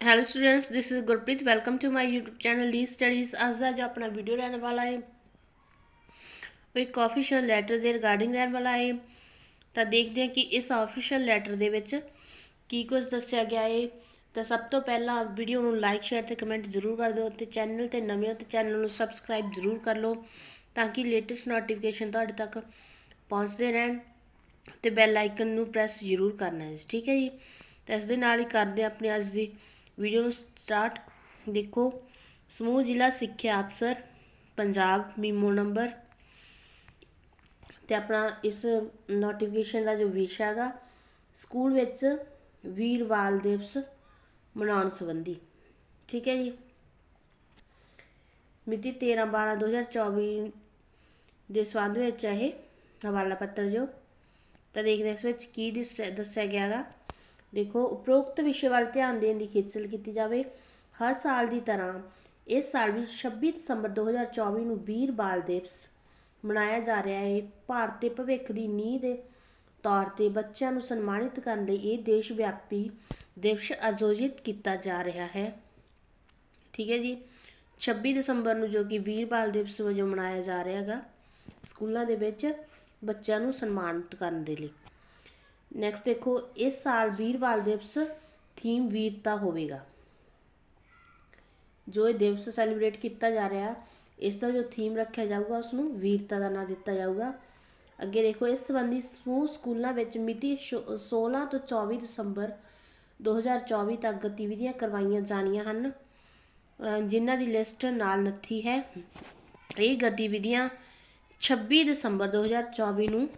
Hello students this is Gurpreet welcome to my YouTube channel ਲੀ studies ਅੱਜ ਦਾ ਜੋ ਆਪਣਾ ਵੀਡੀਓ ਰਹਿਣ ਵਾਲਾ ਹੈ ਉਹ ਇੱਕ ਆਫੀਸ਼ੀਅਲ ਲੈਟਰ ਦੇ ਰਿਗਾਰਡਿੰਗ ਰਹਿਣ ਵਾਲਾ ਹੈ ਤਾਂ ਦੇਖਦੇ ਹਾਂ ਕਿ ਇਸ ਆਫੀਸ਼ੀਅਲ ਲੈਟਰ ਦੇ ਵਿੱਚ ਕੀ ਕੁਝ ਦੱਸਿਆ ਗਿਆ ਹੈ ਤਾਂ ਸਭ ਤੋਂ ਪਹਿਲਾਂ ਵੀਡੀਓ ਨੂੰ ਲਾਈਕ ਸ਼ੇਅਰ ਤੇ ਕਮੈਂਟ ਜ਼ਰੂਰ ਕਰ ਦਿਓ ਤੇ ਚੈਨਲ ਤੇ ਨਵੇਂ ਹੋ ਤੇ ਚੈਨਲ ਨੂੰ ਸਬਸਕ੍ਰਾਈਬ ਜ਼ਰੂਰ ਕਰ ਲਓ ਤਾਂ ਕਿ ਲੇਟੈਸਟ ਨੋਟੀਫਿਕੇਸ਼ਨ ਤੁਹਾਡੇ ਤੱਕ ਪਹੁੰਚਦੇ ਰਹਿਣ ਤੇ ਬੈਲ ਆਈਕਨ ਨੂੰ ਪ੍ਰੈਸ ਜ਼ਰੂਰ ਕਰਨਾ ਹੈ ਠੀਕ ਹੈ ਜੀ ਤਾਂ ਇਸ ਦੇ ਨਾਲ ਹੀ ਕਰਦੇ ਆਪਣੇ ਅੱਜ ਦੀ ਵੀਡੀਓ ਨੂੰ ਸਟਾਰਟ ਦੇਖੋ। ਸਮੂਹ ਜ਼ਿਲ੍ਹਾ ਸਿੱਖਿਆ ਅਫਸਰ, ਪੰਜਾਬ ਮੀਮੋ ਨੰਬਰ। ਤੇ ਆਪਣਾ ਇਸ ਨੋਟੀਫਿਕੇਸ਼ਨ ਦਾ ਜੋ ਵਿਸ਼ਾ ਹੈਗਾ, ਸਕੂਲ ਵਿੱਚ ਵੀਰ ਬਾਲ ਦਿਵਸ ਮਨਾਉਣ ਸੰਬੰਧੀ। ਠੀਕ ਹੈ ਜੀ? ਮਿਤੀ 13 12 2024 ਦੇ ਸੰਬੰਧ ਵਿੱਚ ਇਹ। ਹਵਾਲਾ ਪੱਤਰ ਜੋ। ਤਾਂ ਦੇਖਦੇ ਇਸ ਵਿੱਚ ਕੀ ਦਿਸ- ਦੱਸਿਆ ਗਿਆ ਹੈਗਾ। ਦੇਖੋ, ਉਪਰੋਕਤ ਵਿਸ਼ੇ ਵੱਲ ਧਿਆਨ ਦੇਣ ਦੀ ਖੇਚਲ ਕੀਤੀ ਜਾਵੇ, ਹਰ ਸਾਲ ਦੀ ਤਰ੍ਹਾਂ ਇਸ ਸਾਲ ਵੀ 26 ਦਸੰਬਰ 2024 ਨੂੰ ਵੀਰ ਬਾਲ ਦਿਵਸ ਮਨਾਇਆ ਜਾ ਰਿਹਾ ਹੈ। ਭਾਰਤ ਦੇ ਭਵਿੱਖ ਦੀ ਨੀਂਹ ਦੇ ਤੌਰ ਤੇ ਬੱਚਿਆਂ ਨੂੰ ਸਨਮਾਨਿਤ ਕਰਨ ਲਈ ਇਹ ਦੇਸ਼ ਵਿਆਪੀ ਦਿਵਸ ਆਯੋਜਿਤ ਕੀਤਾ ਜਾ ਰਿਹਾ ਹੈ। ਠੀਕ ਹੈ ਜੀ। 26 ਦਸੰਬਰ ਨੂੰ ਜੋ ਕਿ ਵੀਰ ਬਾਲ ਦਿਵਸ ਵਜੋਂ ਮਨਾਇਆ ਜਾ ਰਿਹਾ ਹੈਗਾ, ਸਕੂਲਾਂ ਦੇ ਵਿੱਚ ਬੱਚਿਆਂ ਨੂੰ ਸਨਮਾਨਿਤ ਕਰਨ ਦੇ ਲਈ। ਨੈਕਸਟ ਦੇਖੋ, ਇਸ ਸਾਲ ਵੀਰ ਬਾਲ ਦਿਵਸ ਥੀਮ ਵੀਰਤਾ ਹੋਵੇਗਾ। ਜੋ ਇਹ ਦਿਵਸ ਸੈਲੀਬ੍ਰੇਟ ਕੀਤਾ ਜਾ ਰਿਹਾ, ਇਸ ਦਾ ਜੋ ਥੀਮ ਰੱਖਿਆ ਜਾਊਗਾ ਉਸ ਨੂੰ ਵੀਰਤਾ ਦਾ ਨਾਮ ਦਿੱਤਾ ਜਾਊਗਾ। ਅੱਗੇ ਦੇਖੋ, ਇਸ ਸੰਬੰਧੀ ਸਮੂਹ ਸਕੂਲਾਂ ਵਿੱਚ ਮਿਤੀ ਸ਼ੋ- 16 ਤੋਂ 24 ਦਸੰਬਰ 2024 ਤੱਕ ਗਤੀਵਿਧੀਆਂ ਕਰਵਾਈਆਂ ਜਾਣੀਆਂ ਹਨ। ਜਿਨ੍ਹਾਂ ਦੀ ਲਿਸਟ ਨਾਲ ਨੱਥੀ ਹੈ। ਇਹ ਗਤੀਵਿਧੀਆਂ 26 ਦਸੰਬਰ 2024 ਨੂੰ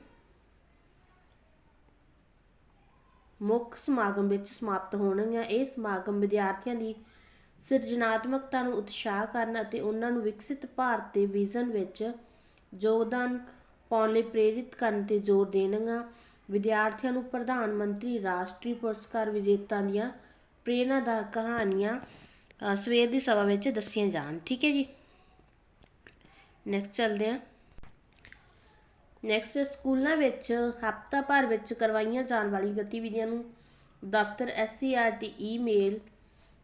ਮੁੱਖ ਸਮਾਗਮ ਵਿੱਚ ਸਮਾਪਤ ਹੋਣਗੀਆਂ। ਇਹ ਸਮਾਗਮ ਵਿਦਿਆਰਥੀਆਂ ਦੀ ਸਿਰਜਣਾਤਮਕਤਾ ਨੂੰ ਉਤਸ਼ਾਹ ਕਰਨ ਅਤੇ ਉਹਨਾਂ ਨੂੰ ਵਿਕਸਿਤ ਭਾਰਤ ਦੇ ਵਿਜ਼ਨ ਵਿੱਚ ਯੋਗਦਾਨ ਪਾਉਣ ਲਈ ਪ੍ਰੇਰਿਤ ਕਰਨ ਤੇ ਜ਼ੋਰ ਦੇਣਗਾ ਵਿਦਿਆਰਥੀਆਂ ਨੂੰ ਪ੍ਰਧਾਨ ਮੰਤਰੀ, ਰਾਸ਼ਟਰੀ ਪੁਰਸਕਾਰ ਵਿਜੇਤਾ ਦੀਆਂ ਪ੍ਰੇਰਨਾਦਾ ਕਹਾਣੀਆਂ ਸਵੇਰ ਦੀ ਸਭਾ ਵਿੱਚ ਦੱਸੀਆਂ ਜਾਣ। ਠੀਕ ਹੈ ਜੀ। ਨੈਕਸਟ ਚੱਲਦੇ ਹਾਂ। ਨੈਕਸਟ ਸਕੂਲਾਂ ਵਿੱਚ, ਹਫਤਾ ਭਰ ਵਿੱਚ ਕਰਵਾਈਆਂ ਜਾਣ ਵਾਲੀ ਗਤੀਵਿਧੀਆਂ ਨੂੰ ਦਫ਼ਤਰ ਐਸਸੀਆਰਟੀ ਈਮੇਲ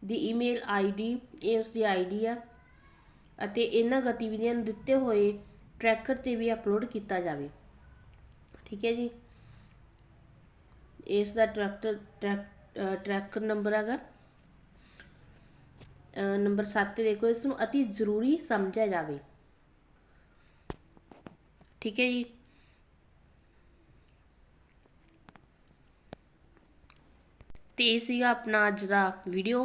ਦੀ ਈਮੇਲ ਆਈਡੀ ਇਹ ਉਸ ਦੀ ਆਈਡੀ ਆ ਅਤੇ ਇਹਨਾਂ ਗਤੀਵਿਧੀਆਂ ਨੂੰ ਦਿੱਤੇ ਹੋਏ ਟਰੈਕਰ ਤੇ ਵੀ ਅਪਲੋਡ ਕੀਤਾ ਜਾਵੇ। ਠੀਕ ਹੈ ਜੀ? ਇਸ ਦਾ ਟਰੈਕਟਰ ਟਰੈਕਰ ਨੰਬਰ ਹੈਗਾ। ਨੰਬਰ 7 ਤੇ ਦੇਖੋ, ਇਸ ਨੂੰ ਅਤੀ ਜ਼ਰੂਰੀ ਸਮਝਿਆ ਜਾਵੇ। ਠੀਕ ਹੈ ਜੀ? ਤੇ ਇਹ ਸੀਗਾ ਆਪਣਾ ਅੱਜ ਦਾ ਵੀਡੀਓ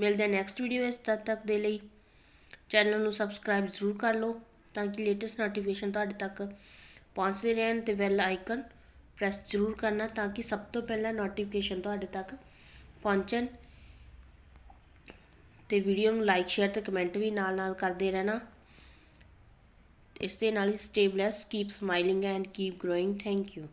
ਮਿਲਦੇ ਹਾਂ ਨੈਕਸਟ ਵੀਡੀਓ ਵਿੱਚ, ਤਦ ਤੱਕ ਦੇ ਲਈ ਚੈਨਲ ਨੂੰ ਸਬਸਕ੍ਰਾਈਬ ਜ਼ਰੂਰ ਕਰ ਲਓ ਤਾਂ ਕਿ ਲੇਟੈਸਟ ਨੋਟੀਫਿਕੇਸ਼ਨ ਤੁਹਾਡੇ ਤੱਕ ਪਹੁੰਚਦੇ ਰਹਿਣ ਤੇ ਬੈਲ ਆਈਕਨ ਪ੍ਰੈਸ ਜ਼ਰੂਰ ਕਰਨਾ ਤਾਂ ਕਿ ਸਭ ਤੋਂ ਪਹਿਲਾਂ ਨੋਟੀਫਿਕੇਸ਼ਨ ਤੁਹਾਡੇ ਤੱਕ ਪਹੁੰਚਣ। ਤੇ ਵੀਡੀਓ ਨੂੰ ਲਾਈਕ ਸ਼ੇਅਰ ਤੇ ਕਮੈਂਟ ਵੀ ਨਾਲ ਨਾਲ ਕਰਦੇ ਰਹਿਣਾ। ਇਸ ਦੇ ਨਾਲ ਹੀ stay blessed keep smiling and keep growing thank you